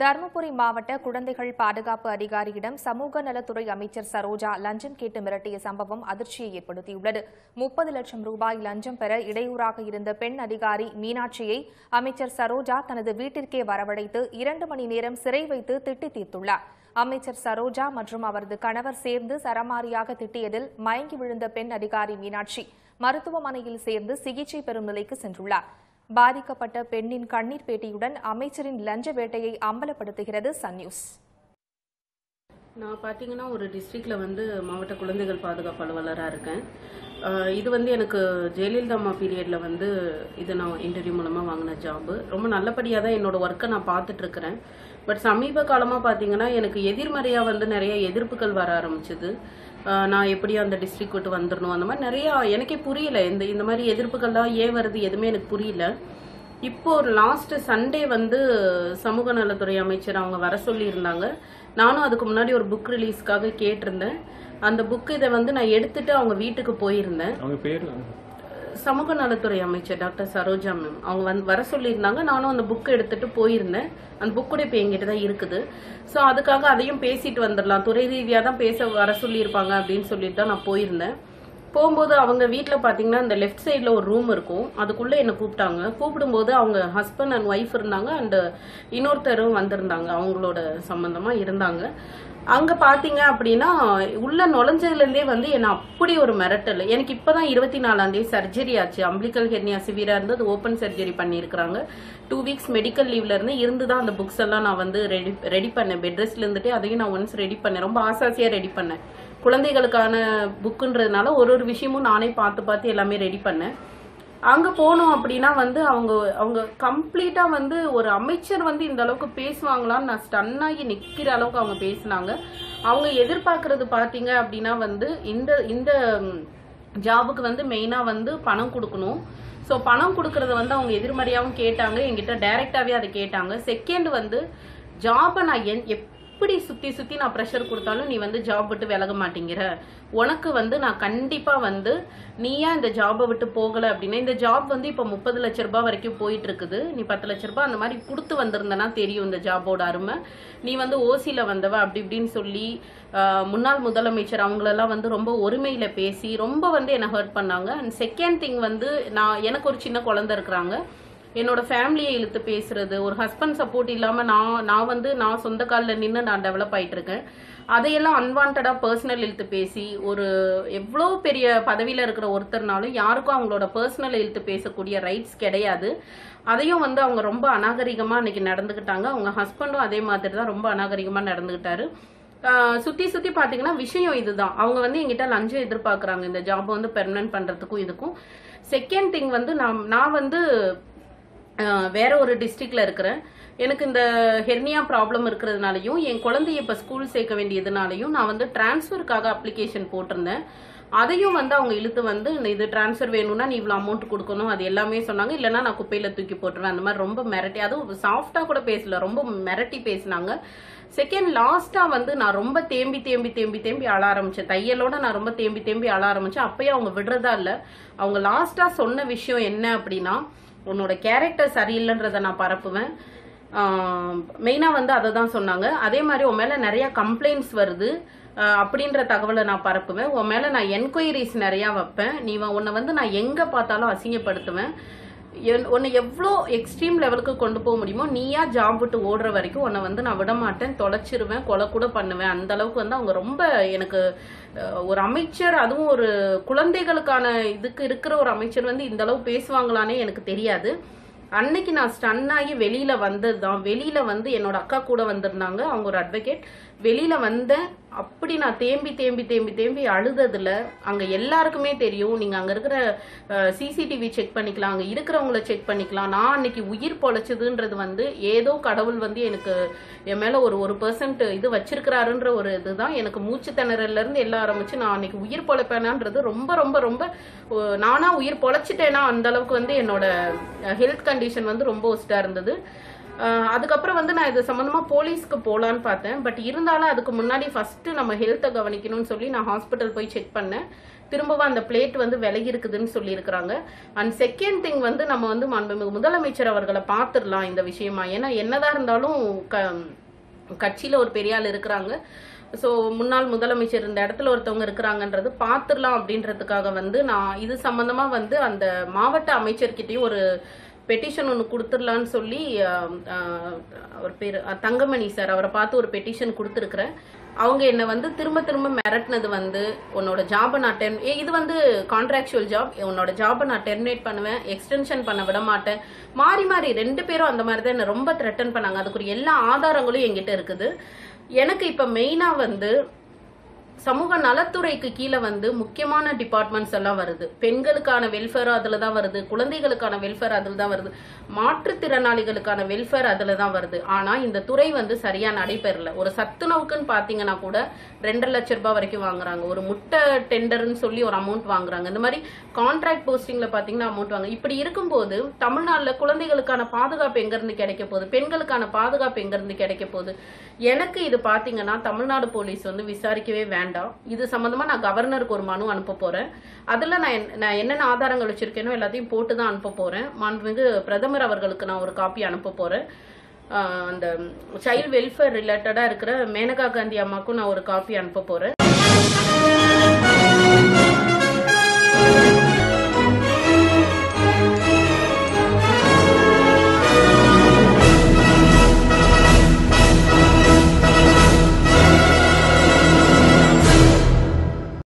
தருமபுரி மாவட்ட குழந்தைகள் பாதுகாப்பு அதிகாரியிடம் சமூக நலத்துறை அமைச்சர் சரோஜா லஞ்சம் கேட்டு மிரட்டிய சம்பவம் அதிர்ச்சியை ஏற்படுத்தியுள்ளது. முப்பது லட்சம் ரூபாய் லஞ்சம் பெற இடையூறாக இருந்த பெண் அதிகாரி மீனாட்சியை அமைச்சர் சரோஜா தனது வீட்டிற்கே வரவழைத்து இரண்டு மணி நேரம் சிறை வைத்து திட்டி தீர்த்துள்ளார். அமைச்சர் சரோஜா மற்றும் அவரது கணவர் சேர்ந்து சரமாரியாக திட்டியதில் மயங்கி விழுந்த பெண் அதிகாரி மீனாட்சி மருத்துவமனையில் சேர்ந்து சிகிச்சை பெறும் நிலைக்கு சென்றுள்ளார். பாதிக்கப்பட்ட பெண்ணின் கண்ணீர் பேட்டியுடன் அமைச்சரின் லஞ்ச வேட்டையை அம்பலப்படுத்துகிறது சன் நியூஸ். நான் பார்த்தீங்கன்னா ஒரு டிஸ்ட்ரிக்டில் வந்து மாவட்ட குழந்தைகள் பாதுகாப்பு அலுவலராக இருக்கேன். இது வந்து எனக்கு ஜெயலலிதா அம்மா பீரியடில் வந்து இது நான் இன்டர்வியூ மூலமாக வாங்கின ஜாபு ரொம்ப நல்லபடியாக தான் என்னோட ஒர்க்கை நான் பார்த்துட்ருக்கிறேன். பட் சமீப காலமாக பார்த்தீங்கன்னா எனக்கு எதிர்மறையாக வந்து நிறைய எதிர்ப்புகள் வர ஆரம்பிச்சிது. நான் எப்படி அந்த டிஸ்ட்ரிக்ட் விட்டு வந்துடணும் அந்த மாதிரி நிறையா எனக்கே புரியல. இந்த இந்த மாதிரி எதிர்ப்புகள்லாம் ஏன் வருது? எதுவுமே எனக்கு புரியல. இப்போ ஒரு லாஸ்ட் சண்டே வந்து சமூக நலத்துறை அமைச்சர் அவங்க வர சொல்லியிருந்தாங்க. நானும் அதுக்கு முன்னாடி ஒரு புக் ரிலீஸ்க்காக கேட்டிருந்தேன். அந்த புக் இதை வந்து நான் எடுத்துட்டு அவங்க வீட்டுக்கு போயிருந்தேன். சமூக நலத்துறை அமைச்சர் டாக்டர் சரோஜா மேம் அவங்க வந்து வர சொல்லியிருந்தாங்க. நானும் அந்த புக் எடுத்துட்டு போயிருந்தேன். அந்த புக் கூட இப்போ எங்கிட்ட தான் இருக்குது. ஸோ அதுக்காக அதையும் பேசிட்டு வந்துடலாம். துறை ரீதியாக தான் பேச வர சொல்லியிருப்பாங்க அப்படின்னு சொல்லிட்டு தான் நான் போயிருந்தேன். போகும்போது அவங்க வீட்டில் பார்த்தீங்கன்னா இந்த லெஃப்ட் சைடில் ஒரு ரூம் இருக்கும். அதுக்குள்ளே என்னை கூப்பிட்டாங்க. கூப்பிடும்போது அவங்க ஹஸ்பண்ட் அண்ட் ஒய்ஃப் இருந்தாங்க. அண்டு இன்னொருத்தரும் வந்திருந்தாங்க. அவங்களோட சம்மந்தமாக இருந்தாங்க. அங்கே பார்த்தீங்க அப்படின்னா உள்ள நுழைஞ்சதுலேருந்தே வந்து என்னை அப்படி ஒரு மிரட்டல். எனக்கு இப்போ தான் இருபத்தி நாலாந்தேதி சர்ஜரி ஆச்சு. அம்பிளிக்கல் ஹெர்னியா சிவியராக இருந்து அது ஓப்பன் சர்ஜரி பண்ணியிருக்கிறாங்க. டூ வீக்ஸ் மெடிக்கல் லீவ்ல இருந்து இருந்து தான் அந்த புக்ஸ் எல்லாம் நான் வந்து ரெடி ரெடி பண்ணேன். பெட் ரெஸ்ட்ல இருந்துட்டு அதையும் நான் ஒன்ஸ் ரெடி பண்ணேன். ரொம்ப ஆசாசியாக ரெடி பண்ணேன். குழந்தைகளுக்கான புக்குன்றதுனால ஒரு ஒரு விஷயமும் நானே பார்த்து பார்த்து எல்லாமே ரெடி பண்ணேன். அங்க போனோம் அப்படின்னா வந்து அவங்க அவங்க கம்ப்ளீட்டா வந்து ஒரு அமைச்சர் வந்து இந்த அளவுக்கு பேசுவாங்களான்னு நான் ஸ்டன்னாகி நிற்கிற நிக்கிற அளவுக்கு அவங்க பேசினாங்க. அவங்க எதிர்பார்க்கறது பாத்தீங்க அப்படின்னா வந்து இந்த இந்த ஜாபுக்கு வந்து மெயினா வந்து பணம் கொடுக்கணும். ஸோ பணம் கொடுக்கறத வந்து அவங்க எதிர்மறையாகவும் கேட்டாங்க. என்கிட்ட டைரக்டாவே அதை கேட்டாங்க. செகண்ட் வந்து ஜாபை நான் என் எப்படி சுத்தி சுத்தி நான் ப்ரெஷர் கொடுத்தாலும் நீ வந்து ஜாப் விட்டு விலக மாட்டேங்கிற. உனக்கு வந்து நான் கண்டிப்பா வந்து நீயா இந்த ஜாபை விட்டு போகல அப்படின்னா இந்த ஜாப் வந்து இப்போ முப்பது லட்ச ரூபாய் வரைக்கும் போயிட்டு இருக்குது நீ பத்து லட்ச ரூபாய் அந்த மாதிரி கொடுத்து வந்திருந்தனா தெரியும் இந்த ஜாபோட அருமை. நீ வந்து ஓசியில் வந்தவ அப்படி இப்படின்னு சொல்லி முன்னாள் முதலமைச்சர் அவங்களெல்லாம் வந்து ரொம்ப ஒருமையில பேசி ரொம்ப வந்து என்னை ஹர்ட் பண்ணாங்க. அண்ட் செகண்ட் திங் வந்து நான் எனக்கு ஒரு சின்ன குழந்தை இருக்கிறாங்க. என்னோட ஃபேமிலியை இழுத்து பேசுறது ஒரு ஹஸ்பண்ட் சப்போர்ட் இல்லாம நான் நான் வந்து நான் சொந்த காலில் நின்று நான் டெவலப் ஆயிட்டு இருக்கேன் அதையெல்லாம் அன்வான்டா பர்சனல் இழுத்து பேசி ஒரு எவ்வளோ பெரிய பதவியில இருக்கிற ஒருத்தர்னாலும் யாருக்கும் அவங்களோட பர்சனல் இழுத்து பேசக்கூடிய ரைட்ஸ் கிடையாது. அதையும் வந்து அவங்க ரொம்ப அநாகரிகமா அன்னைக்கு நடந்துக்கிட்டாங்க. அவங்க ஹஸ்பண்டும் அதே மாதிரி தான் ரொம்ப அநாகரிகமா நடந்துக்கிட்டாரு. சுற்றி சுத்தி சுத்தி பாத்தீங்கன்னா விஷயம் இதுதான். அவங்க வந்து எங்கிட்ட லஞ்சம் எதிர்பார்க்கறாங்க. இந்த ஜாப் வந்து பெர்மனன்ட் பண்றதுக்கும் இதுக்கும். செகண்ட் திங் வந்து நான் நான் வந்து வேற ஒரு டிஸ்ட்ரிக்ட்ல இருக்கிறேன். எனக்கு இந்த ஹெர்னியா ப்ராப்ளம் இருக்கிறதுனாலையும் என் குழந்தைய இப்போ ஸ்கூல் சேர்க்க வேண்டியதுனாலையும் நான் வந்து டிரான்ஸ்ஃபருக்காக அப்ளிகேஷன் போட்டிருந்தேன். அதையும் வந்து அவங்க இழுத்து வந்து இந்த இது டிரான்ஸ்ஃபர் வேணும்னா நீ இவ்வளோ அமௌண்ட் கொடுக்கணும் அது எல்லாமே சொன்னாங்க. இல்லைனா நான் குப்பையில் தூக்கி போட்டுருவேன். அந்த மாதிரி ரொம்ப மிரட்டி அதுவும் சாஃப்டாக கூட பேசல ரொம்ப மிரட்டி பேசினாங்க. செகண்ட் லாஸ்டா வந்து நான் ரொம்ப தேம்பி தேம்பி தேம்பி தேம்பி அழ ஆரம்பிச்சேன். தையலோட நான் ரொம்ப தேம்பி தேம்பி அழ ஆரம்பிச்சேன். அப்பயும் அவங்க விடுறதா இல்ல. அவங்க லாஸ்டா சொன்ன விஷயம் என்ன அப்படின்னா உன்னோட கேரக்டர் சரியில்லைன்றத நான் பரப்புவேன். மெயினாக வந்து அதை தான் சொன்னாங்க. அதே மாதிரி உன் மேலே நிறைய கம்ப்ளைண்ட்ஸ் வருது. அப்படின்ற தகவலை நான் பரப்புவேன். உன் மேலே நான் என்கொயரிஸ் நிறையா வைப்பேன். நீ வ- உன்னை வந்து நான் எங்கே பார்த்தாலும் அசிங்கப்படுத்துவேன். என்- உன்னை எவ்வளோ எக்ஸ்ட்ரீம் லெவலுக்கு கொண்டு போக முடியுமோ நீயா ஜாப் விட்டு ஓடுற வரைக்கும் உன்னை வந்து நான் விட மாட்டேன் தொலைச்சிருவேன் கொலை கூட பண்ணுவேன். அந்த அளவுக்கு வந்து அவங்க ரொம்ப எனக்கு ஒரு அமைச்சர் அதுவும் ஒரு குழந்தைகளுக்கான இதுக்கு இருக்கிற ஒரு அமைச்சர் வந்து இந்த அளவு பேசுவாங்களானே எனக்கு தெரியாது. அன்னைக்கு நான் ஸ்டன் ஆகி வெளியில வந்தது தான் வெளியில வந்து என்னோட அக்கா கூட வந்திருந்தாங்க. அவங்க ஒரு அட்வொகேட் வெளியில வந்தேன் அப்படி நான் தேம்பி தேம்பி தேம்பி தேம்பி அழுததுல அங்க எல்லாருக்குமே தெரியும். நீங்க அங்க இருக்கிற சிசிடிவி செக் பண்ணிக்கலாம். அங்க இருக்கிறவங்கள செக் பண்ணிக்கலாம். நான் அன்னைக்கு உயிர் பொழைச்சதுன்றது வந்து ஏதோ கடவுள் வந்து எனக்கு என் மேல ஒரு ஒரு பெர்சன்ட் இது வச்சிருக்கிறாருன்ற ஒரு இதுதான். எனக்கு மூச்சு திணறல்ல இருந்து எல்லாம் ஆரம்பிச்சு நான் அன்னைக்கு உயிர் பொழைப்பேனான்றது ரொம்ப ரொம்ப ரொம்ப நானா உயிர் பொழைச்சிட்டேனா? அந்த அளவுக்கு வந்து என்னோட ஹெல்த் கண்டிஷன் வந்து ரொம்ப ஒஸ்ட்டாக இருந்தது. அதுக்கப்புறம் வந்து நான் இது சம்மந்தமாக போலீஸ்க்கு போகலான்னு பார்த்தேன். பட் இருந்தாலும் அதுக்கு முன்னாடி ஃபஸ்ட்டு நம்ம ஹெல்த்தை கவனிக்கணும்னு சொல்லி நான் ஹாஸ்பிட்டல் போய் செக் பண்ணேன். திரும்பவும் அந்த பிளேட் வந்து விலகி இருக்குதுன்னு சொல்லியிருக்கிறாங்க. அண்ட் செகண்ட் திங் வந்து நம்ம வந்து மாண்புமிகு முதலமைச்சர் அவர்களை பார்த்துடலாம் இந்த விஷயமா. ஏன்னா என்னதான் இருந்தாலும் க கட்சியில் ஒரு பெரிய ஆள் இருக்கிறாங்க. ஸோ முன்னாள் முதலமைச்சர் இந்த இடத்துல ஒருத்தவங்க இருக்கிறாங்கன்றது பார்த்துடலாம் அப்படின்றதுக்காக வந்து நான் இது சம்மந்தமாக வந்து அந்த மாவட்ட அமைச்சர்கிட்டையும் ஒரு பெட்டிஷன் ஒன்று கொடுத்துடலான்னு சொல்லி அவர் பேர் தங்கமணி சார் அவரை பார்த்து ஒரு பெட்டிஷன் கொடுத்துருக்குறேன். அவங்க என்னை வந்து திரும்ப திரும்ப மிரட்டினது வந்து உன்னோட ஜாபை நான் டெர்ம் இது வந்து கான்ட்ராக்சுவல் ஜாப் உன்னோட ஜாபை நான் டெர்மினேட் பண்ணுவேன் எக்ஸ்டென்ஷன் பண்ண விட மாட்டேன். மாறி மாறி ரெண்டு பேரும் அந்த மாதிரி தான் என்னை ரொம்ப த்ரெட்டன் பண்ணாங்க. அதுக்குரிய எல்லா ஆதாரங்களும் என்கிட்ட இருக்குது. எனக்கு இப்போ மெயினாக வந்து சமூக நலத்துறைக்கு கீழே வந்து முக்கியமான டிபார்ட்மெண்ட்ஸ் எல்லாம் வருது. பெண்களுக்கான வெல்ஃபேர் அதில் தான் வருது. குழந்தைகளுக்கான வெல்ஃபேர் அதில் தான் வருது. மாற்றுத்திறனாளிகளுக்கான வெல்ஃபேர் அதில் தான் வருது. ஆனால் இந்த துறை வந்து சரியாக நடைபெறல. ஒரு சத்துணவுக்குன்னு பார்த்தீங்கன்னா கூட ரெண்டரை லட்சம் ரூபாய் வரைக்கும் வாங்குறாங்க. ஒரு முட்டை டெண்டர்னு சொல்லி ஒரு அமௌண்ட் வாங்குறாங்க. இந்த மாதிரி கான்ட்ராக்ட் போஸ்டிங்கில் பார்த்தீங்கன்னா அமௌண்ட் வாங்க இப்படி இருக்கும்போது தமிழ்நாட்டில் குழந்தைகளுக்கான பாதுகாப்பு எங்கேருந்து கிடைக்க போகுது? பெண்களுக்கான பாதுகாப்பு எங்கேருந்து கிடைக்க போகுது? எனக்கு இது பார்த்தீங்கன்னா தமிழ்நாடு போலீஸ் வந்து விசாரிக்கவே வேண்டாம். வேண்டாம். இது சம்பந்தமா நான் கவர்னருக்கு ஒரு மனு அனுப்ப போறேன். அதுல நான் என்ன- நான் என்னென்ன ஆதாரங்கள் வச்சிருக்கேனோ எல்லாத்தையும் போட்டு தான் அனுப்ப போறேன். மாண்புமிகு பிரதமர் அவர்களுக்கு நான் ஒரு காப்பி அனுப்ப போறேன். அந்த சைல்ட் வெல்ஃபேர் ரிலேட்டடா இருக்கிற மேனகா காந்தி அம்மாக்கும் நான் ஒரு காப்பி அனுப்ப போறேன்.